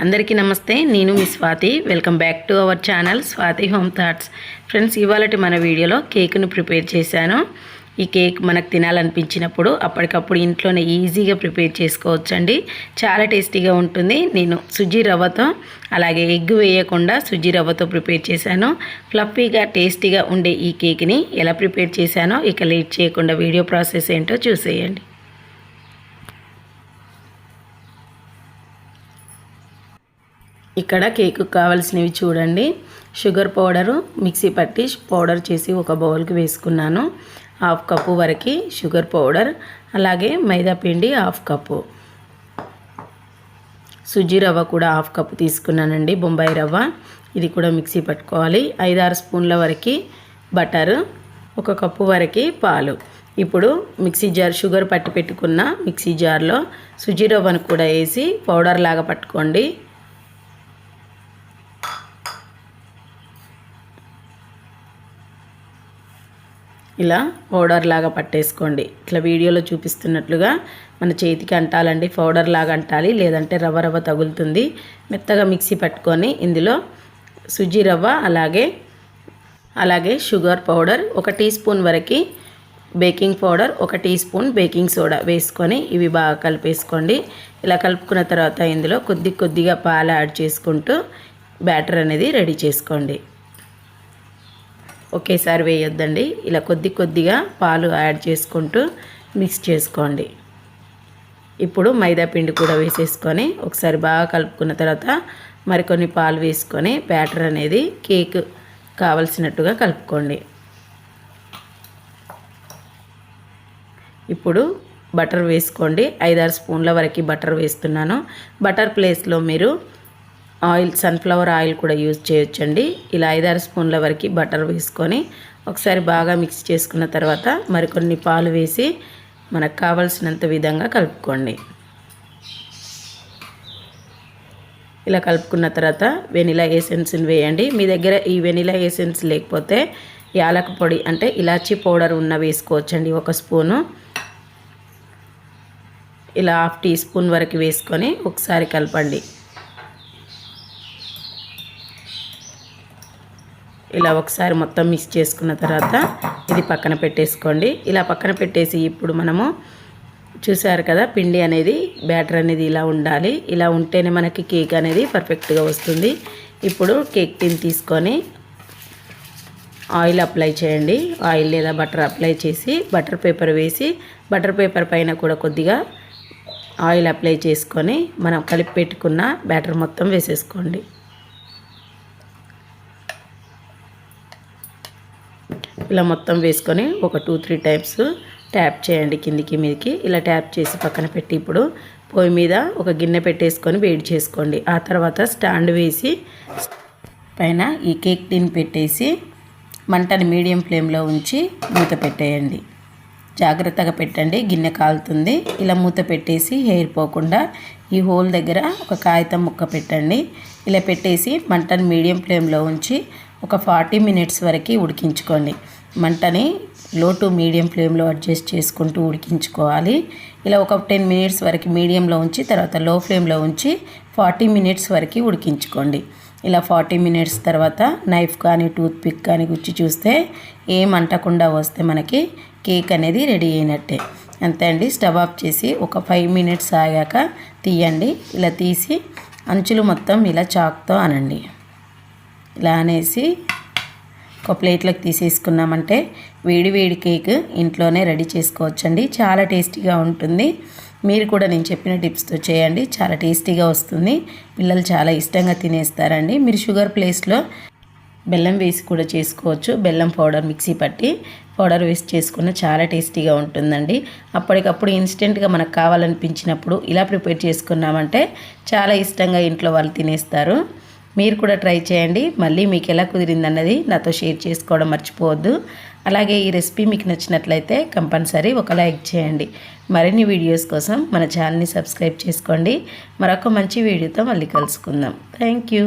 అందరికీ నమస్తే నేను మీ Swathi. Welcome back to our channel Swathi home thoughts friends ఇవాళటి మన వీడియోలో కేక్ను ప్రిపేర్ చేశాను. ఈ కేక్ మనకు తినాలనిపించినప్పుడు అప్పటికప్పుడు ఇంట్లోనే ఈజీగా ప్రిపేర్ చేసుకోవచ్చండి. చాలా టేస్టీగా ఉంటుంది. నేను సుజీ రవ్వతో అలాగే ఎగ్ వేయకుండా సుజీ రవ్వతో ప్రిపేర్ చేశాను. ఫ్లఫీగా టేస్టీగా ఉండే ఈ కేక్ని ఎలా ప్రిపేర్ చేశానో ఇక లేట్ చేయకుండా వీడియో ప్రాసెస్ ఏంటో చూసేయండి. ఇక్కడ కేకు కావాల్సినవి చూడండి. షుగర్ పౌడరు మిక్సీ పట్టి పౌడర్ చేసి ఒక బౌల్కి వేసుకున్నాను. హాఫ్ కప్పు వరకు షుగర్ పౌడర్ అలాగే మైదా పిండి హాఫ్ కప్పు. సుజీ రవ్వ కూడా హాఫ్ కప్పు తీసుకున్నానండి బొంబాయి రవ్వ. ఇది కూడా మిక్సీ పట్టుకోవాలి. ఐదారు స్పూన్ల వరకు బటరు ఒక కప్పు వరకు పాలు. ఇప్పుడు మిక్సీ జార్ షుగర్ పట్టి పెట్టుకున్న మిక్సీ జార్లో సుజీ రవ్వను కూడా వేసి పౌడర్ లాగా పట్టుకోండి. ఇలా పౌడర్ లాగా పట్టేసుకోండి. ఇట్లా వీడియోలో చూపిస్తున్నట్లుగా మన చేతికి అంటాలండి పౌడర్ లాగా అంటాలి లేదంటే రవ్వ రవ్వ తగులుతుంది. మెత్తగా మిక్సీ పట్టుకొని ఇందులో సుజీ రవ్వ అలాగే అలాగే షుగర్ పౌడర్ ఒక టీ స్పూన్ వరకు బేకింగ్ పౌడర్ ఒక టీ స్పూన్ బేకింగ్ సోడా వేసుకొని ఇవి బాగా కలిపేసుకోండి. ఇలా కలుపుకున్న తర్వాత ఇందులో కొద్ది కొద్దిగా పాలు యాడ్ చేసుకుంటూ బ్యాటర్ అనేది రెడీ చేసుకోండి. ఒకేసారి వేయొద్దండి. ఇలా కొద్ది కొద్దిగా పాలు యాడ్ చేసుకుంటూ మిక్స్ చేసుకోండి. ఇప్పుడు మైదా పిండి కూడా వేసేసుకొని ఒకసారి బాగా కలుపుకున్న తర్వాత మరికొన్ని పాలు వేసుకొని బ్యాటర్ అనేది కేక్ కావలసినట్టుగా కలుపుకోండి. ఇప్పుడు బటర్ వేసుకోండి. ఐదారు స్పూన్ల వరకు బటర్ వేస్తున్నాను. బటర్ ప్లేస్లో మీరు ఆయిల్ సన్ఫ్లవర్ ఆయిల్ కూడా యూజ్ చేయొచ్చండి. ఇలా ఐదారు స్పూన్ల వరకు బటర్ వేసుకొని ఒకసారి బాగా మిక్స్ చేసుకున్న తర్వాత మరికొన్ని పాలు వేసి మనకు కావలసినంత విధంగా కలుపుకోండి. ఇలా కలుపుకున్న తర్వాత వెనిలా ఎసెన్స్ని వేయండి. మీ దగ్గర ఈ వెనిలా ఎసెన్స్ లేకపోతే యాలక పొడి అంటే ఇలాచీ పౌడర్ ఉన్న వేసుకోవచ్చండి ఒక స్పూను. ఇలా హాఫ్ టీ స్పూన్ వరకు వేసుకొని ఒకసారి కలపండి. ఇలా ఒకసారి మొత్తం మిక్స్ చేసుకున్న తర్వాత ఇది పక్కన పెట్టేసుకోండి. ఇలా పక్కన పెట్టేసి ఇప్పుడు మనము చూసారు కదా పిండి అనేది బ్యాటర్ అనేది ఇలా ఉండాలి. ఇలా ఉంటేనే మనకి కేక్ అనేది పర్ఫెక్ట్గా వస్తుంది. ఇప్పుడు కేక్ టిన్ తీసుకొని ఆయిల్ అప్లై చేయండి. ఆయిల్ లేదా బటర్ అప్లై చేసి బటర్ పేపర్ వేసి బటర్ పేపర్ పైన కూడా కొద్దిగా ఆయిల్ అప్లై చేసుకొని మనం కలిపి పెట్టుకున్న బ్యాటర్ మొత్తం వేసేసుకోండి. ఇలా మొత్తం వేసుకొని ఒక టూ త్రీ టైమ్స్ ట్యాప్ చేయండి కిందికి మీదకి. ఇలా ట్యాప్ చేసి పక్కన పెట్టి ఇప్పుడు పొయ్యి మీద ఒక గిన్నె పెట్టేసుకొని వేడి చేసుకోండి. ఆ తర్వాత స్టాండ్ వేసి పైన ఈ కేక్ టిన్ పెట్టేసి మంటని మీడియం ఫ్లేమ్లో ఉంచి మూత పెట్టేయండి. జాగ్రత్తగా పెట్టండి గిన్నె కాలుతుంది. ఇలా మూత పెట్టేసి హెయిర్ పోకుండా ఈ హోల్ దగ్గర ఒక కాగితం ముక్క పెట్టండి. ఇలా పెట్టేసి మంటని మీడియం ఫ్లేమ్లో ఉంచి ఒక ఫార్టీ మినిట్స్ వరకు ఉడికించుకోండి. మంటని లో టు మీడియం ఫ్లేమ్లో అడ్జస్ట్ చేసుకుంటూ ఉడికించుకోవాలి. ఇలా ఒక టెన్ మినిట్స్ వరకు మీడియంలో ఉంచి తర్వాత లో ఫ్లేమ్లో ఉంచి ఫార్టీ మినిట్స్ వరకు ఉడికించుకోండి. ఇలా ఫార్టీ మినిట్స్ తర్వాత నైఫ్ కానీ టూత్ పిక్ కానీ గుచ్చి చూస్తే ఏం అంటకుండా వస్తే మనకి కేక్ అనేది రెడీ అయినట్టే. అంతే అండి. స్టవ్ ఆఫ్ చేసి ఒక ఫైవ్ మినిట్స్ ఆగాక తీయండి. ఇలా తీసి అంచులు మొత్తం ఇలా చాక్తో అనండి. ఇలా అనేసి ఒక ప్లేట్లోకి తీసేసుకున్నామంటే వేడి వేడి కేక్ ఇంట్లోనే రెడీ చేసుకోవచ్చండి. చాలా టేస్టీగా ఉంటుంది. మీరు కూడా నేను చెప్పిన టిప్స్తో చేయండి. చాలా టేస్టీగా వస్తుంది. పిల్లలు చాలా ఇష్టంగా తినేస్తారండి. మీరు షుగర్ ప్లేస్లో బెల్లం వేసి కూడా చేసుకోవచ్చు. బెల్లం పౌడర్ మిక్సీ పట్టి పౌడర్ వేసి చేసుకున్న చాలా టేస్టీగా ఉంటుందండి. అప్పటికప్పుడు ఇన్స్టెంట్గా మనకు కావాలనిపించినప్పుడు ఇలా ప్రిపేర్ చేసుకున్నామంటే చాలా ఇష్టంగా ఇంట్లో వాళ్ళు తినేస్తారు. మీరు కూడా ట్రై చేయండి. మళ్ళీ మీకు ఎలా కుదిరిందన్నది నాతో షేర్ చేసుకోవడం మర్చిపోవద్దు. అలాగే ఈ రెసిపీ మీకు నచ్చినట్లయితే కంపల్సరీ ఒక లైక్ చేయండి. మరిన్ని వీడియోస్ కోసం మన ఛానల్ని సబ్స్క్రైబ్ చేసుకోండి. మరొక మంచి వీడియోతో మళ్ళీ కలుసుకుందాం. Thank you.